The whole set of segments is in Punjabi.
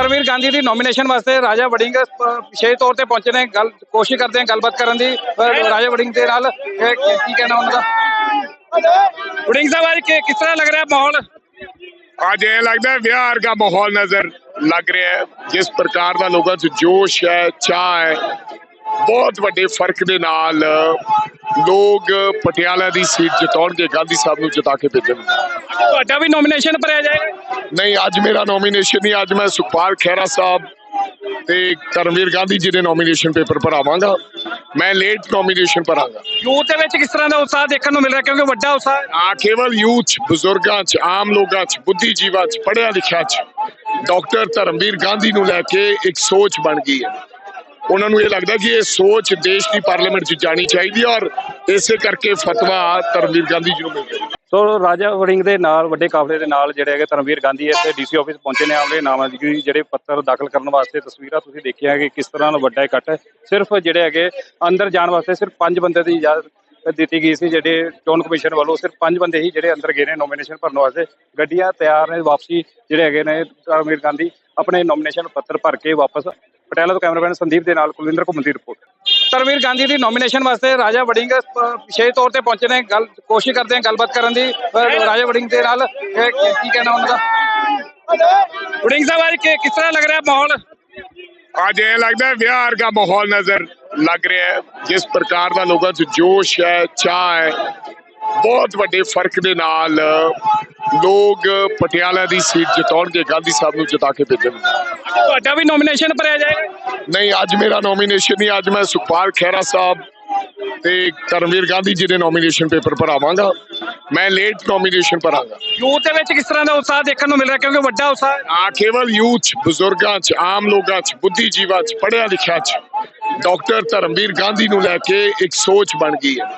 ਧਰਮਵੀਰ ਗਾਂਧੀ ਦੀ ਨੋਮੀਨੇਸ਼ਨ ਵਾਸਤੇ ਰਾਜਾ ਵੜਿੰਗ ਵਿਸ਼ੇਸ਼ ਤੌਰ ਤੇ ਪਹੁੰਚੇ ਨੇ। ਗੱਲ ਕੋਸ਼ਿਸ਼ ਕਰਦੇ ਹਾਂ ਗੱਲਬਾਤ ਕਰਨ ਦੀ। ਰਾਜਾ ਵੜਿੰਗ ਦੇ ਨਾਲ ਕੀ ਕਹਿਣਾ ਉਹਨਾਂ ਦਾ? ਵੜਿੰਗ ਸਾਹਿਬ ਅੱਜ ਕਿਸ ਤਰ੍ਹਾਂ ਲੱਗ ਰਿਹਾ ਮਾਹੌਲ? ਅੱਜ ਇਹ ਲੱਗਦਾ ਹੈ ਵਿਆਹ ਵਰਗਾ ਮਾਹੌਲ ਨਜ਼ਰ ਲੱਗ ਰਿਹਾ ਹੈ। ਜਿਸ ਪ੍ਰਕਾਰ ਦਾ ਲੋਕਾਂ 'ਚ ਜੋਸ਼ ਹੈ ਚਾਹ ਹੈ ਬਹੁਤ ਵੱਡੇ ਫ਼ਰਕ ਦੇ ਨਾਲ ਲੋਕ ਪਟਿਆਲਾ ਦੀ ਸੀਟ ਜਿਤਾਉਣਗੇ ਗਾਂਧੀ ਸਾਹਿਬ ਨੂੰ ਜਿਤਾ ਕੇ ਭੇਜਣਗੇ। ਤੁਹਾਡਾ ਵੀ ਨੋਮੀਨੇਸ਼ਨ ਭਰਿਆ ਜਾਏਗਾ? ਨਹੀਂ ਅੱਜ ਮੇਰਾ ਨੋਮੀਨੇਸ਼ਨ ਨਹੀਂ ਅੱਜ ਮੈਂ ਸੁਖਪਾਲ ਖਹਿਰਾ ਸਾਹਿਬ ਤੇ ਕਰਮਵੀਰ ਗਾਂਧੀ ਜੀ ਦੇ ਨੋਮੀਨੇਸ਼ਨ ਪੇਪਰ ਭਰਾਵਾਂਗਾ। ਮੈਂ ਲੇਟ ਨੋਮੀਨੇਸ਼ਨ ਭਰਾਂਗਾ। ਯੂਥ ਦੇ ਵਿੱਚ ਕਿਸ ਤਰ੍ਹਾਂ ਦਾ ਉਤਸ਼ਾਹ ਦੇਖਣ ਨੂੰ ਮਿਲ ਰਿਹਾ? ਕਿਉਂਕਿ ਵੱਡਾ ਉਤਸ਼ਾਹ। ਆ ਕੇਵਲ ਯੂਥ ਬਜ਼ੁਰਗਾਂ 'ਚ ਆਮ ਲੋਕਾਂ 'ਚ ਬੁੱਧੀਜੀਵਾਂ 'ਚ ਪੜ੍ਹਿਆ ਲਿਖਿਆ 'ਚ ਡਾਕਟਰ ਧਰਮਵੀਰ ਗਾਂਧੀ ਨੂੰ ਲੈ ਕੇ ਇੱਕ ਸੋਚ ਬਣ ਗਈ ਹੈ। ਉਹਨਾਂ ਨੂੰ ਇਹ ਲੱਗਦਾ ਕਿ ਇਹ ਸੋਚ ਦੇਸ਼ ਦੀ ਪਾਰਲੀਮੈਂਟ 'ਚ ਜਾਣੀ ਚਾਹੀਦੀ ਹੈ ਔਰ ਇਸੇ ਕਰਕੇ ਫਤਵਾ ਧਰਮਵੀਰ ਗਾਂਧੀ ਜੀ ਨੂੰ ਮਿਲ ਗਿਆ। ਸੋ ਰਾਜਾ ਵੜਿੰਗ ਦੇ ਨਾਲ, ਵੱਡੇ ਕਾਫਲੇ ਦੇ ਨਾਲ ਜਿਹੜੇ ਹੈਗੇ ਧਰਮਵੀਰ ਗਾਂਧੀ ਇੱਥੇ ਡੀਸੀ ਆਫਿਸ ਪਹੁੰਚੇ ਨੇ। ਆਪਣੇ ਨਾਮਜ਼ਦਗੀ ਜਿਹੜੇ ਪੱਤਰ ਦਾਖਲ ਕਰਨ ਵਾਸਤੇ ਤਸਵੀਰਾਂ ਤੁਸੀਂ ਦੇਖਿਆ ਕਿ ਕਿਸ ਤਰ੍ਹਾਂ ਦਾ ਵੱਡਾ ਇਕੱਠ ਸਿਰਫ ਜਿਹੜੇ ਹੈਗੇ ਅੰਦਰ ਜਾਣ ਵਾਸਤੇ ਸਿਰਫ ਪੰਜ ਬੰਦੇ ਦੀ ਇਜਾਜ਼ਤ ਦਿੱਤੀ ਗਈ ਸੀ, ਜਿਹੜੇ ਚੋਣ ਕਮਿਸ਼ਨ ਵੱਲੋਂ ਸਿਰਫ ਪੰਜ ਬੰਦੇ ਹੀ ਜਿਹੜੇ ਅੰਦਰ ਗਏ ਨੇ ਨੋਮੀਨੇਸ਼ਨ ਭਰਨ ਵਾਸਤੇ। ਗੱਡੀਆਂ ਤਿਆਰ ਨੇ, ਵਾਪਸੀ ਜਿਹੜੇ ਹੈਗੇ ਨੇ ਧਰਮਵੀਰ ਗਾਂਧੀ। ਆਪਣੇ ਨੋਮੀਨੇਸ਼ਨ ਪੱਤਰ ਭਰ ਕੇ ਵਾਪਸ ਪਟਿਆਲਾ ਤੋਂ ਕੈਮਰਾਮੈਨ ਸੰਦੀਪ ਦੇ ਨਾਲ ਕੁਲਵਿੰਦਰ ਘੁੰਮਣ ਦੀ ਰਿਪੋਰਟ ਧਰਮਵੀਰ ਗਾਂਧੀ ਦੀ ਨੋਮੀਨੇਸ਼ਨ ਵਾਸਤੇ ਰਾਜਾ ਵੜਿੰਗ ਵਿਸ਼ੇਸ਼ ਤੌਰ ਤੇ ਪਹੁੰਚੇ ਨੇ। ਗੱਲ, ਕੋਸ਼ਿਸ਼ ਕਰਦੇ ਹਾਂ ਗੱਲਬਾਤ ਕਰਨ ਦੀ। ਰਾਜਾ ਵੜਿੰਗ ਦੇ ਨਾਲ ਕੀ ਕਹਿਣਾ ਉਹਨਾਂ ਦਾ? ਵੜਿੰਗ ਸਾਹਿਬ, ਅੱਜ ਕਿਸ ਤਰ੍ਹਾਂ ਲੱਗ ਰਿਹਾ ਮਾਹੌਲ? ਅੱਜ ਇਹ ਲੱਗਦਾ ਹੈ ਵਿਆਹ ਵਰਗਾ ਮਾਹੌਲ ਨਜ਼ਰ ਲੱਗ ਰਿਹਾ ਹੈ। ਜਿਸ ਪ੍ਰਕਾਰ ਦਾ ਲੋਕਾਂ 'ਚ ਜੋਸ਼ ਹੈ ਚਾਹ ਹੈ ਬਹੁਤ ਵੱਡੇ ਫ਼ਰਕ ਦੇ ਨਾਲ ਲੋਕ ਪਟਿਆਲਾ ਦੀ ਸੀਟ ਜਿਤਾਉਣਗੇ ਗਾਂਧੀ ਸਾਹਿਬ ਨੂੰ ਜਿਤਾ ਕੇ ਭੇਜਣਗੇ ਤੁਹਾਡਾ ਵੀ ਨੋਮੀਨੇਸ਼ਨ ਭਰਿਆ ਜਾਏਗਾ। ਨਹੀਂ ਅੱਜ ਮੇਰਾ ਨੋਮੀਨੇਸ਼ਨ ਨਹੀਂ ਅੱਜ ਮੈਂ ਸੁਖਪਾਲ ਖਹਿਰਾ ਸਾਹਿਬ ਤੇ ਕਰਮਵੀਰ ਗਾਂਧੀ ਜੀ ਦੇ ਨੋਮੀਨੇਸ਼ਨ ਪੇਪਰ ਭਰਾਵਾਂਗਾ। ਮੈਂ ਲੇਟ ਨੋਮੀਨੇਸ਼ਨ ਭਰਾਂਗਾ। ਯੂਥ ਦੇ ਵਿੱਚ ਕਿਸ ਤਰ੍ਹਾਂ ਦਾ ਉਤਸ਼ਾਹ ਦੇਖਣ ਨੂੰ ਮਿਲ ਰਿਹਾ? ਕਿਉਂਕਿ ਵੱਡਾ ਉਤਸ਼ਾਹ। ਆ ਕੇਵਲ ਯੂਥ ਬਜ਼ੁਰਗਾਂ 'ਚ ਆਮ ਲੋਕਾਂ 'ਚ ਬੁੱਧੀਜੀਵਾਂ 'ਚ ਪੜ੍ਹਿਆ ਲਿਖਿਆ 'ਚ ਡਾਕਟਰ ਧਰਮਵੀਰ ਗਾਂਧੀ ਨੂੰ ਲੈ ਕੇ ਇੱਕ ਸੋਚ ਬਣ ਗਈ ਹੈ।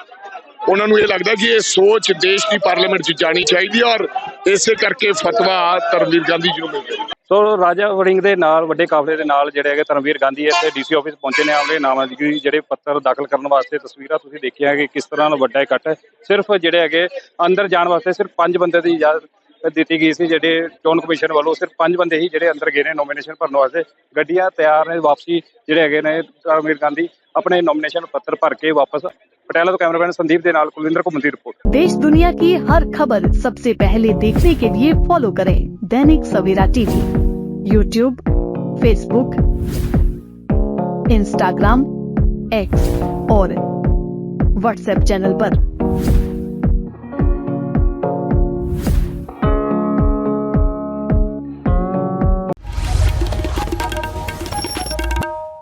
ਉਹਨਾਂ ਨੂੰ ਇਹ ਲੱਗਦਾ ਕਿ ਇਹ ਸੋਚ ਦੇਸ਼ ਦੀ ਪਾਰਲੀਮੈਂਟ 'ਚ ਜਾਣੀ ਚਾਹੀਦੀ ਹੈ ਔਰ ਇਸੇ ਕਰਕੇ ਫਤਵਾ ਧਰਮਵੀਰ ਗਾਂਧੀ ਜੀ ਨੂੰ ਮਿਲ ਗਿਆ ਸੋ ਰਾਜਾ ਵੜਿੰਗ ਦੇ ਨਾਲ, ਵੱਡੇ ਕਾਫਲੇ ਦੇ ਨਾਲ ਜਿਹੜੇ ਹੈਗੇ ਧਰਮਵੀਰ ਗਾਂਧੀ ਇੱਥੇ ਡੀਸੀ ਆਫਿਸ ਪਹੁੰਚੇ ਨੇ। ਆਪਣੇ ਨਾਮਜ਼ਦਗੀ ਜਿਹੜੇ ਪੱਤਰ ਦਾਖਲ ਕਰਨ ਵਾਸਤੇ ਤਸਵੀਰਾਂ ਤੁਸੀਂ ਦੇਖਿਆ ਕਿ ਕਿਸ ਤਰ੍ਹਾਂ ਦਾ ਵੱਡਾ ਇਕੱਠ ਹੈ। ਸਿਰਫ ਜਿਹੜੇ ਹੈਗੇ ਅੰਦਰ ਜਾਣ ਵਾਸਤੇ ਸਿਰਫ ਪੰਜ ਬੰਦੇ ਦੀ ਇਜਾਜ਼ਤ ਦਿੱਤੀ ਗਈ ਸੀ, ਜਿਹੜੇ ਚੋਣ ਕਮਿਸ਼ਨ ਵੱਲੋਂ ਸਿਰਫ ਪੰਜ ਬੰਦੇ ਹੀ ਜਿਹੜੇ ਅੰਦਰ ਗਏ ਨੇ ਨੋਮੀਨੇਸ਼ਨ ਭਰਨ ਵਾਸਤੇ। ਗੱਡੀਆਂ ਤਿਆਰ ਨੇ, ਵਾਪਸੀ ਜਿਹੜੇ ਹੈਗੇ ਨੇ ਧਰਮਵੀਰ ਗਾਂਧੀ ਆਪਣੇ ਨੋਮੀਨੇਸ਼ਨ ਪੱਤਰ ਭਰ ਕੇ ਵਾਪਸ ਪਟਿਆਲਾ ਤੋਂ ਕੈਮਰਾਮੈਨ ਸੰਦੀਪ ਦੇ ਨਾਲ ਕੁਲਵਿੰਦਰ ਘੁੰਮਣ ਦੀ ਰਿਪੋਰਟ देश दुनिया की हर खबर सबसे पहले देखने के लिए फॉलो करें Dainik Savera TV YouTube Facebook Instagram X और व्हाट्सएप चैनल पर।